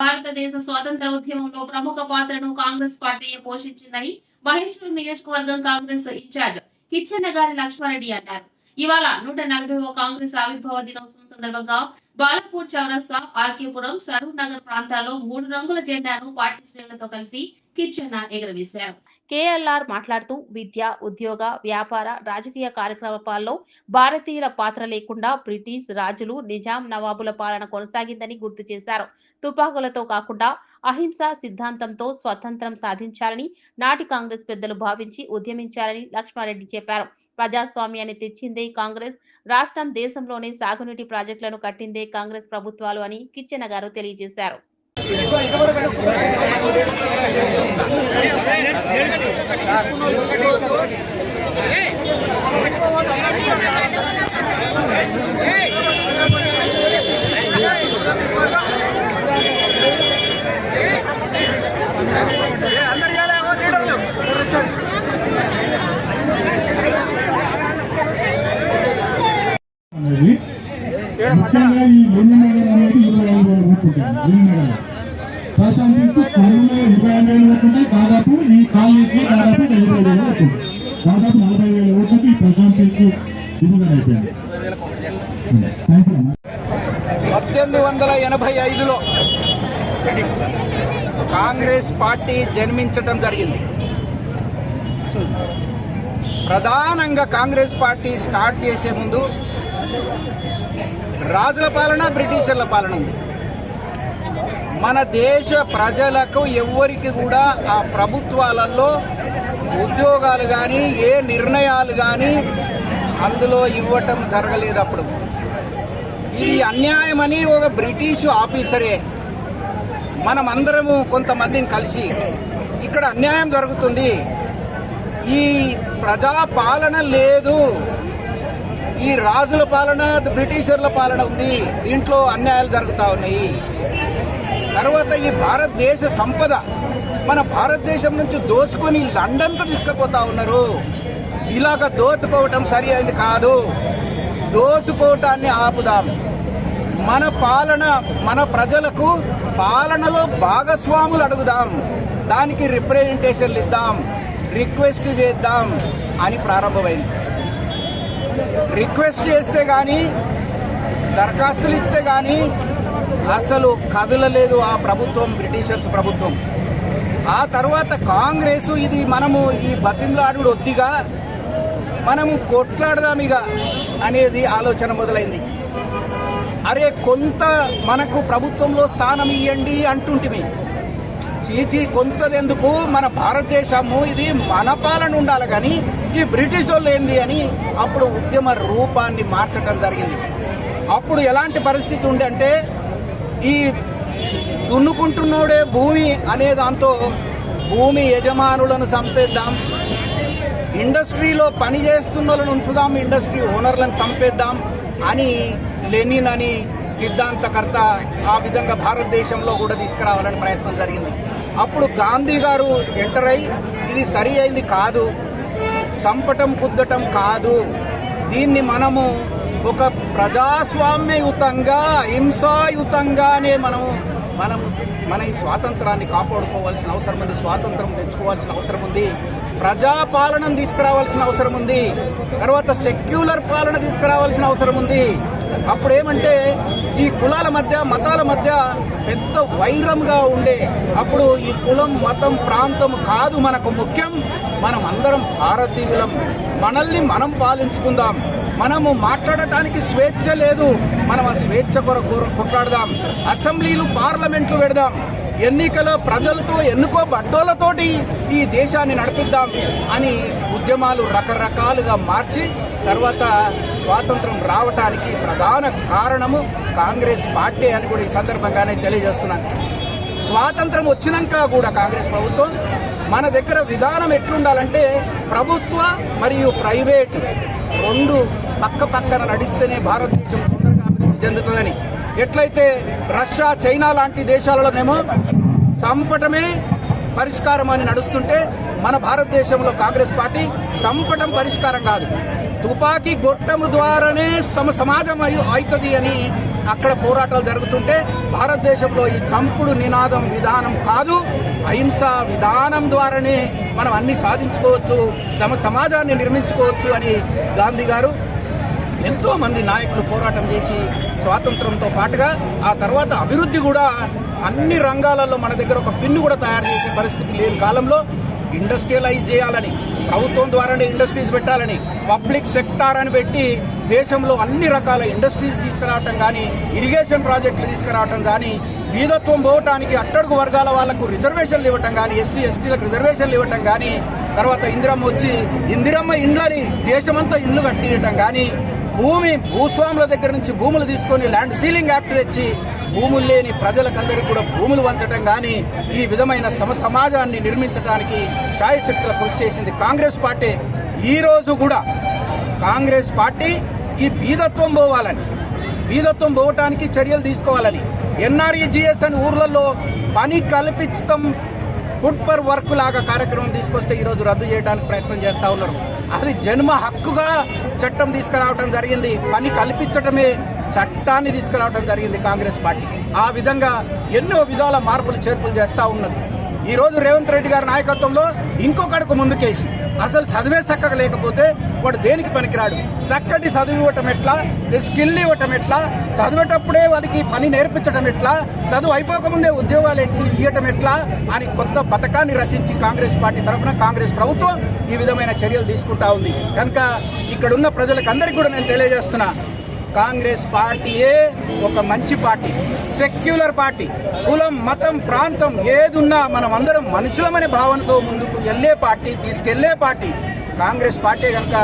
భారతదేశ స్వాతంత్ర ఉద్యమంలో ప్రముఖ పాత్రను కాంగ్రెస్ పార్టీ పోషించిందని మహేశ్వరం నియోజకవర్గం కాంగ్రెస్ ఇన్ఛార్జ్ కిచ్చెన్న గారి లక్ష్మారెడ్డి అన్నారు. ఇవాళ నూట నలభై కాంగ్రెస్ ఆవిర్భావ దినోత్సవం సందర్భంగా బాలపూర్ చౌరస్తా ఆర్కేపురం సరూర్ నగర్ ప్రాంతాల్లో మూడు రంగుల జెండాను పార్టీ శ్రేణులతో కలిసి కిచ్చెన్న ఎగురవేశారు. కేఎల్ఆర్ మాట్లాడుతూ విద్య ఉద్యోగ వ్యాపార రాజకీయ కార్యక్రమాల్లో భారతీయుల పాత్ర లేకుండా బ్రిటిష్ రాజులు నిజాం నవాబుల పాలన కొనసాగిందని గుర్తు చేశారు. తుపాకులతో కాకుండా అహింస సిద్ధాంతంతో స్వతంత్రం సాధించాలని నాటి కాంగ్రెస్ పెద్దలు భావించి ఉద్యమించారని లక్ష్మారెడ్డి చెప్పారు. ప్రజాస్వామ్యాన్ని తెచ్చిందే కాంగ్రెస్ రాష్ట్రం దేశంలోనే సాగునీటి ప్రాజెక్టులను కట్టిందే కాంగ్రెస్ ప్రభుత్వాలు అని కిచ్చెన గారు తెలియజేశారు. అనేది ముఖ్యంగా ఈ ఎన్నినగర్ అనేది ఇరవై ఐదు వేల ఓట్లు ఉంటుంది ఇరవై ఐదు వేల దాదాపు ఈ దాదాపు వేల ఓట్లు. దాదాపు నలభై వేల ఓట్లకి ఈ అయిపోయింది. థ్యాంక్ యూ అమ్మా పద్దెనిమిది వందల ఎనభై ఐదులో కాంగ్రెస్ పార్టీ జన్మించటం జరిగింది. ప్రధానంగా కాంగ్రెస్ పార్టీ స్టార్ట్ చేసే ముందు రాజుల పాలన బ్రిటిషర్ల పాలన ఉంది. మన దేశ ప్రజలకు ఎవ్వరికి కూడా ఆ ప్రభుత్వాలలో ఉద్యోగాలు కానీ ఏ నిర్ణయాలు కానీ అందులో ఇవ్వటం జరగలేదు అప్పుడు. ఇది అన్యాయమని ఒక బ్రిటిష్ ఆఫీసరే మనమందరము కొంతమందిని కలిసి ఇక్కడ అన్యాయం జరుగుతుంది. ఈ ప్రజాపాలన లేదు. ఈ రాజుల పాలన బ్రిటిషర్ల పాలన ఉంది. దీంట్లో అన్యాయాలు జరుగుతూ ఉన్నాయి. తర్వాత ఈ భారతదేశ సంపద మన భారతదేశం నుంచి దోచుకొని లండన్కు తీసుకుపోతా ఉన్నారు. ఇలాగ దోచుకోవటం సరి అయింది కాదు. దోచుకోవటాన్ని ఆపుదాం. మన పాలన మన ప్రజలకు పాలనలో భాగస్వాములు అడుగుదాం. దానికి రిప్రజెంటేషన్లు ఇద్దాం. రిక్వెస్ట్ చేద్దాం అని ప్రారంభమైంది. రిక్వెస్ట్ చేస్తే కానీ దరఖాస్తులు ఇస్తే కానీ అసలు కదలలేదు ఆ ప్రభుత్వం బ్రిటిషర్స్ ప్రభుత్వం. ఆ తర్వాత కాంగ్రెస్ ఇది మనము ఈ బతింలాడు వద్దిగా మనము కొట్లాడదామిగ అనేది ఆలోచన మొదలైంది. అరే కొంత మనకు ప్రభుత్వంలో స్థానం ఇవ్వండి అంటుంటిమి. చీచి కొంతదెందుకు? మన భారతదేశము ఇది మన పాలన ఉండాలి కానీ ఈ బ్రిటిష్ వాళ్ళు ఏంది అని అప్పుడు ఉద్యమ రూపాన్ని మార్చడం జరిగింది. అప్పుడు ఎలాంటి పరిస్థితి ఉండే అంటే ఈ దున్నుకుంటున్నోడే భూమి అనే దాంతో భూమి యజమానులను చంపేద్దాం ఇండస్ట్రీలో పని చేస్తున్న ఉంచుదాం ఇండస్ట్రీ ఓనర్లను చంపేద్దాం అని లెనిన్ అని సిద్ధాంతకర్త ఆ విధంగా భారతదేశంలో కూడా తీసుకురావాలని ప్రయత్నం జరిగింది. అప్పుడు గాంధీ గారు ఎంటర్ అయి ఇది సరి అయింది కాదు సంపటం కుద్దటం కాదు దీన్ని మనము ఒక ప్రజాస్వామ్యయుతంగా హింసాయుతంగానే మనం మనం మన ఈ స్వాతంత్రాన్ని కాపాడుకోవాల్సిన అవసరం ఉంది స్వాతంత్రం తెచ్చుకోవాల్సిన అవసరం ఉంది ప్రజాపాలన తీసుకురావాల్సిన అవసరం ఉంది తర్వాత సెక్యులర్ పాలన తీసుకురావాల్సిన అవసరం ఉంది. అప్పుడు ఏమంటే ఈ కులాల మధ్య మతాల మధ్య పెద్ద వైరంగా ఉండే. అప్పుడు ఈ కులం మతం ప్రాంతం కాదు మనకు ముఖ్యం. మనం అందరం భారతీయులం. మనల్ని మనం పాలించుకుందాం. మనము మాట్లాడటానికి స్వేచ్ఛ లేదు. మనం ఆ స్వేచ్ఛ కొరకు కొట్లాడదాం. అసెంబ్లీలు పార్లమెంట్లు పెడదాం. ఎన్నికల ప్రజలతో ఎన్నుకో బడ్డోలతోటి ఈ దేశాన్ని నడిపిద్దాం అని ఉద్యమాలు రకరకాలుగా మార్చి తర్వాత స్వాతంత్రం రావటానికి ప్రధాన కారణము కాంగ్రెస్ పార్టీ అని కూడా ఈ సందర్భంగానే తెలియజేస్తున్నాను. స్వాతంత్రం వచ్చినాక కూడా కాంగ్రెస్ ప్రభుత్వం మన దగ్గర విధానం ఎట్లుండాలంటే ప్రభుత్వ మరియు ప్రైవేట్ రెండు పక్క పక్కన నడిస్తేనే భారతదేశం తొందరగా అభివృద్ధి చెందుతుందని. ఎట్లయితే రష్యా చైనా లాంటి దేశాలలోనేమో సంపటమే పరిష్కారం అని నడుస్తుంటే మన భారతదేశంలో కాంగ్రెస్ పార్టీ సంపటం పరిష్కారం కాదు. తుపాకీ గొట్టము ద్వారానే సమ సమాజం అయి- అవుతుంది అని అక్కడ పోరాటాలు జరుగుతుంటే భారతదేశంలో ఈ చంపుడు నినాదం విధానం కాదు. అహింస విధానం ద్వారానే మనం అన్ని సాధించుకోవచ్చు సమ సమాజాన్ని నిర్మించుకోవచ్చు అని గాంధీ గారు ఎంతో మంది నాయకులు పోరాటం చేసి స్వాతంత్రంతో పాటుగా ఆ తర్వాత అభివృద్ధి కూడా అన్ని రంగాలలో మన దగ్గర ఒక పిన్ను కూడా తయారు చేసే పరిస్థితి లేని కాలంలో ఇండస్ట్రియలైజ్ చేయాలని ప్రభుత్వం ద్వారానే ఇండస్ట్రీస్ పెట్టాలని పబ్లిక్ సెక్టార్ అని పెట్టి దేశంలో అన్ని రకాల ఇండస్ట్రీస్ తీసుకురావటం కానీ ఇరిగేషన్ ప్రాజెక్టులు తీసుకురావటం కానీ బీదత్వం పోవటానికి అట్టడుగు వర్గాల వాళ్ళకు రిజర్వేషన్లు ఇవ్వటం కానీ ఎస్సీ ఎస్టీలకు రిజర్వేషన్లు ఇవ్వటం కానీ తర్వాత ఇందిరమ్మ వచ్చి ఇందిరమ్మ ఇండ్లని దేశమంతా ఇండ్లు కట్టియటం కానీ భూమి భూస్వాముల దగ్గర నుంచి భూములు తీసుకొని ల్యాండ్ సీలింగ్ యాక్ట్ తెచ్చి భూములు లేని ప్రజలకందరికీ కూడా భూములు వంచడం కానీ ఈ విధమైన సమ సమాజాన్ని నిర్మించడానికి శాయశక్తుల కృషి చేసింది కాంగ్రెస్ పార్టీ. ఈరోజు కూడా కాంగ్రెస్ పార్టీ ఈ బీదత్వం పోవాలని బీదత్వం పోవటానికి చర్యలు తీసుకోవాలని ఎన్ఆర్ఈజిఎస్ అని ఊర్లలో పని కల్పించడం ఫుడ్ పర్ వర్క్ లాగా కార్యక్రమం తీసుకొస్తే ఈరోజు రద్దు చేయడానికి ప్రయత్నం చేస్తూ ఉన్నారు. అది జన్మ హక్కుగా చట్టం తీసుకురావడం జరిగింది. పని కల్పించటమే చట్టాన్ని తీసుకురావడం జరిగింది కాంగ్రెస్ పార్టీ. ఆ విధంగా ఎన్నో విధాల మార్పులు చేర్పులు చేస్తూ ఉన్నది. ఈరోజు రేవంత్ రెడ్డి గారి నాయకత్వంలో ఇంకొకడుకు ముందుకేసి అసలు చదివే చక్కగా లేకపోతే వాడు దేనికి పనికిరాడు? చక్కటి చదువు ఇవ్వటం ఎట్లా? స్కిల్ ఇవ్వటం ఎట్లా? చదివేటప్పుడే వాడికి పని నేర్పించడం ఎట్లా? చదువు అయిపోకముందే ఉద్యోగాలు ఇచ్చి ఇవ్వటం ఎట్లా? అని కొత్త పథకాన్ని రచించి కాంగ్రెస్ పార్టీ తరఫున కాంగ్రెస్ ప్రభుత్వం ఈ విధమైన చర్యలు తీసుకుంటా ఉంది. కనుక ఇక్కడున్న ప్రజలకు అందరికీ కూడా నేను తెలియజేస్తున్నా కాంగ్రెస్ పార్టీయే ఒక మంచి పార్టీ సెక్యులర్ పార్టీ. కులం మతం ప్రాంతం ఏదున్నా మనం అందరం మనుషులమనే భావనతో ముందుకు వెళ్ళే పార్టీ తీసుకెళ్ళే పార్టీ. కాంగ్రెస్ పార్టీ కనుక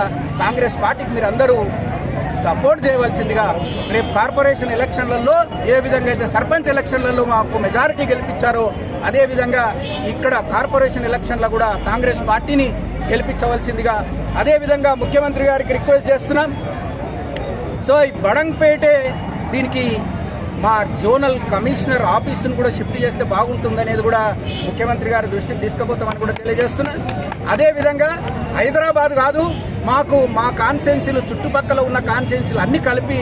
కాంగ్రెస్ పార్టీకి మీరు అందరూ సపోర్ట్ చేయవలసిందిగా రేపు కార్పొరేషన్ ఎలక్షన్లలో ఏ విధంగా అయితే సర్పంచ్ ఎలక్షన్లలో మాకు మెజారిటీ గెలిపించారో అదేవిధంగా ఇక్కడ కార్పొరేషన్ ఎలక్షన్లో కూడా కాంగ్రెస్ పార్టీని గెలిపించవలసిందిగా అదే విధంగా ముఖ్యమంత్రి గారికి రిక్వెస్ట్ చేస్తున్నాం. సో ఈ బడంగ్పేటే దీనికి మా జోనల్ కమిషనర్ ఆఫీసును కూడా షిఫ్ట్ చేస్తే బాగుంటుందనేది కూడా ముఖ్యమంత్రి గారి దృష్టికి తీసుకుపోతామని కూడా తెలియజేస్తున్నా. అదేవిధంగా హైదరాబాద్ కాదు మాకు మా కాన్సెన్సీలు చుట్టుపక్కల ఉన్న కాన్సెన్సీలు అన్ని కలిపి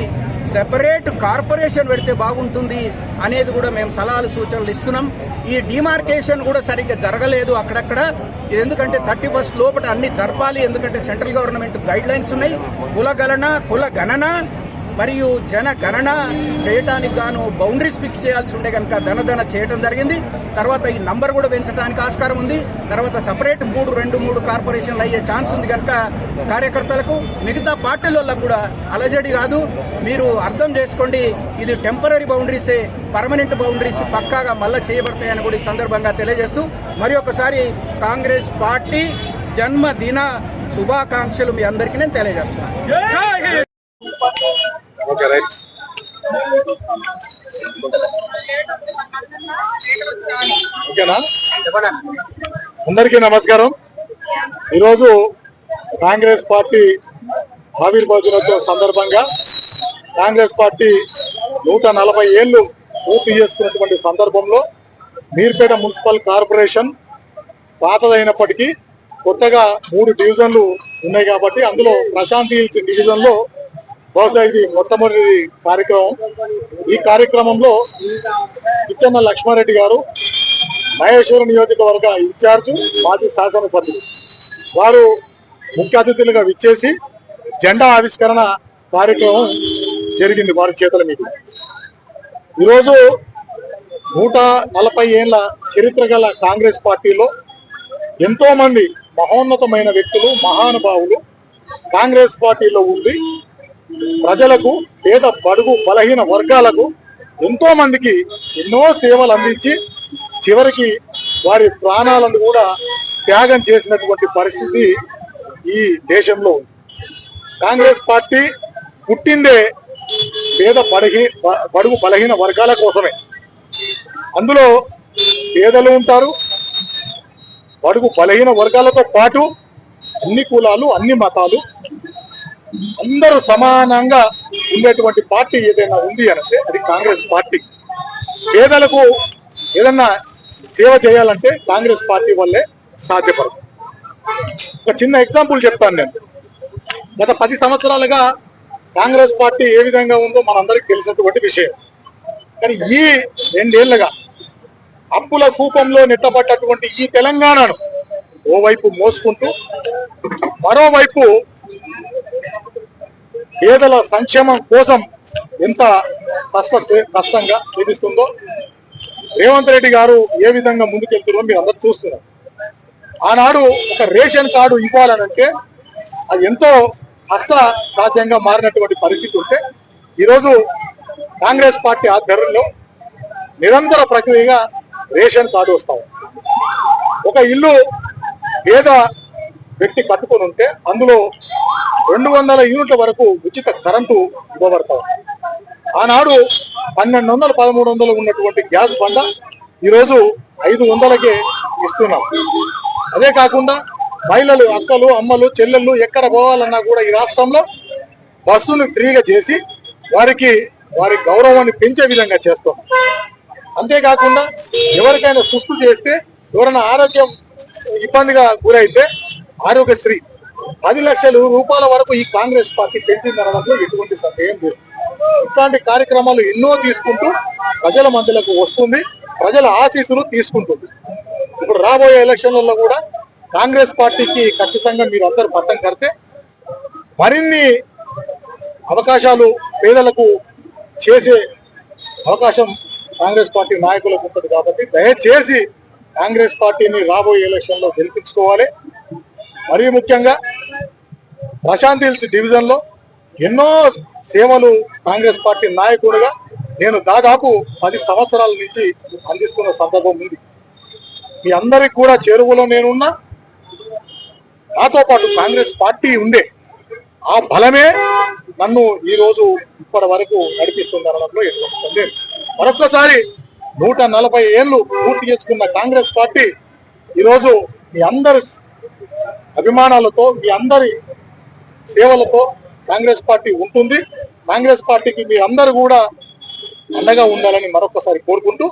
సెపరేట్ కార్పొరేషన్ పెడితే బాగుంటుంది అనేది కూడా మేము సలహాలు సూచనలు ఇస్తున్నాం. ఈ డిమార్కేషన్ కూడా సరిగ్గా జరగలేదు అక్కడక్కడ. ఎందుకంటే థర్టీ ఫస్ట్ లోపల అన్ని జరపాలి ఎందుకంటే సెంట్రల్ గవర్నమెంట్ గైడ్ లైన్స్ ఉన్నాయి. కుల గణన కుల గణన మరియు జనగణన చేయటానికి గాను బౌండరీస్ ఫిక్స్ చేయాల్సి ఉండే కనుక ధనధన చేయడం జరిగింది. తర్వాత ఈ నంబర్ కూడా పెంచడానికి ఆస్కారం ఉంది. తర్వాత సపరేట్ మూడు రెండు మూడు కార్పొరేషన్లు అయ్యే ఛాన్స్ ఉంది కనుక కార్యకర్తలకు మిగతా పార్టీలలో కూడా అలజడి కాదు. మీరు అర్థం చేసుకోండి ఇది టెంపరీ బౌండరీసే పర్మనెంట్ బౌండరీస్ పక్కాగా మళ్ళా చేయబడతాయని కూడా ఈ సందర్భంగా తెలియజేస్తూ మరి ఒకసారి కాంగ్రెస్ పార్టీ జన్మదిన శుభాకాంక్షలు మీ అందరికీ నేను తెలియజేస్తున్నాను. ఓకే రైట్ ఓకేనా అందరికీ నమస్కారం. ఈరోజు కాంగ్రెస్ పార్టీ ఆవిర్భావ దినోత్సవం సందర్భంగా కాంగ్రెస్ పార్టీ నూట నలభై ఏళ్ళు పూర్తి చేసుకున్నటువంటి సందర్భంలో మీర్పేట మున్సిపల్ కార్పొరేషన్ పాతదైనప్పటికీ కొత్తగా మూడు డివిజన్లు ఉన్నాయి కాబట్టి అందులో ప్రశాంతి హిల్స్ డివిజన్లో బహుశా ఇది మొట్టమొదటి కార్యక్రమం. ఈ కార్యక్రమంలో ఇచ్చన్న లక్ష్మారెడ్డి గారు మహేశ్వరం నియోజకవర్గ ఇన్ఛార్జ్ మాజీ శాసనసభ్యులు. వారు ముఖ్య అతిథులుగా విచ్చేసి జెండా ఆవిష్కరణ కార్యక్రమం జరిగింది వారి చేతుల మీద. ఈరోజు నూట నలభై ఏళ్ళ చరిత్ర గల కాంగ్రెస్ పార్టీలో ఎంతోమంది మహోన్నతమైన వ్యక్తులు మహానుభావులు కాంగ్రెస్ పార్టీలో ఉండి ప్రజలకు పేద బడుగు బలహీన వర్గాలకు ఎంతో మందికి ఎన్నో సేవలు అందించి చివరికి వారి ప్రాణాలను కూడా త్యాగం చేసినటువంటి పరిస్థితి ఈ దేశంలో కాంగ్రెస్ పార్టీ పుట్టిందే పేద బడిగి బడుగు బలహీన వర్గాల కోసమే. అందులో పేదలు ఉంటారు బడుగు బలహీన వర్గాలతో పాటు అన్ని కులాలు అన్ని మతాలు అందరూ సమానంగా ఉండేటువంటి పార్టీ ఏదైనా ఉంది అంటే అది కాంగ్రెస్ పార్టీ. పేదలకు ఏదన్నా సేవ చేయాలంటే కాంగ్రెస్ పార్టీ వల్లే సాధ్యపడదు. ఒక చిన్న ఎగ్జాంపుల్ చెప్తాను నేను. గత పది సంవత్సరాలుగా కాంగ్రెస్ పార్టీ ఏ విధంగా ఉందో మనందరికీ తెలిసినటువంటి విషయం. కానీ ఈ రెండేళ్ళుగా అప్పుల కూపంలో నెట్టబడ్డటువంటి ఈ తెలంగాణను ఓవైపు మోసుకుంటూ మరోవైపు పేదల సంక్షేమం కోసం ఎంత కష్ట కష్టంగా శ్రమిస్తుందో రేవంత్ రెడ్డి గారు ఏ విధంగా ముందుకెళ్తున్నారో మీరు అందరు చూస్తున్నారు. ఆనాడు ఒక రేషన్ కార్డు ఇవ్వాలనంటే అది ఎంతో కష్ట సాధ్యంగా మారినటువంటి పరిస్థితి ఉంటే ఈరోజు కాంగ్రెస్ పార్టీ ఆధ్వర్యంలో నిరంతర ప్రక్రియగా రేషన్ కార్డు వస్తాం ఒక ఇల్లు పేద వ్యక్తి కట్టుకొని ఉంటే అందులో రెండు వందల యూనిట్ల వరకు ఉచిత కరెంటు ఇవ్వబడతాం. ఆనాడు పన్నెండు వందలు పదమూడు వందలు ఉన్నటువంటి గ్యాస్ బండ ఈరోజు ఐదు వందలకే ఇస్తున్నాం. అదే కాకుండా మహిళలు అక్కలు అమ్మలు చెల్లెళ్ళు ఎక్కడ పోవాలన్నా కూడా ఈ రాష్ట్రంలో బస్సును ఫ్రీగా చేసి వారికి వారి గౌరవాన్ని పెంచే విధంగా చేస్తాం. అంతేకాకుండా ఎవరికైనా సుస్థు చేస్తే ఎవరైనా ఆరోగ్యం ఇబ్బందిగా గురైతే ఆరోగ్యశ్రీ పది లక్షల రూపాయల వరకు ఈ కాంగ్రెస్ పార్టీ పెంచిందనడంలో ఎటువంటి సందేహం లేదు. ఇట్లాంటి కార్యక్రమాలు ఎన్నో తీసుకుంటూ ప్రజల మధ్యలకు వస్తుంది ప్రజల ఆశీస్సులు తీసుకుంటుంది. ఇప్పుడు రాబోయే ఎలక్షన్లలో కూడా కాంగ్రెస్ పార్టీకి ఖచ్చితంగా మీరు అందరు పట్టం కడితే మరిన్ని అవకాశాలు పేదలకు చేసే అవకాశం కాంగ్రెస్ పార్టీ నాయకులకు ఉంటుంది కాబట్టి దయచేసి కాంగ్రెస్ పార్టీని రాబోయే ఎలక్షన్లో గెలిపించుకోవాలి. మరీ ముఖ్యంగా ప్రశాంత్ హిల్స్ డివిజన్లో ఎన్నో సేవలు కాంగ్రెస్ పార్టీ నాయకుడిగా నేను దాదాపు పది సంవత్సరాల నుంచి అందిస్తున్న సందర్భం ఉంది. మీ అందరికి కూడా చేరువలో నేనున్నా. నాతో పాటు కాంగ్రెస్ పార్టీ ఉండే ఆ బలమే నన్ను ఈరోజు ఇప్పటి వరకు నడిపిస్తుందనడంలో ఎటువంటి సందేహం మరొకసారి నూట నలభై ఏళ్ళు పూర్తి చేసుకున్న కాంగ్రెస్ పార్టీ ఈరోజు మీ అందరి అభిమానాలతో మీ అందరి సేవలతో కాంగ్రెస్ పార్టీ ఉంటుంది. కాంగ్రెస్ పార్టీకి మీ అందరూ కూడా అండగా ఉండాలని మరొకసారి కోరుకుంటూ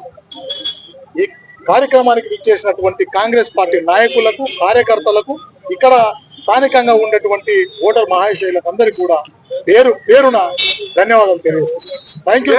ఈ కార్యక్రమానికి విచ్చేసినటువంటి కాంగ్రెస్ పార్టీ నాయకులకు కార్యకర్తలకు ఇక్కడ స్థానికంగా ఉన్నటువంటి ఓటర్ మహాశయులకు అందరికీ కూడా పేరు పేరున ధన్యవాదాలు తెలియజేస్తున్నాను. Thank you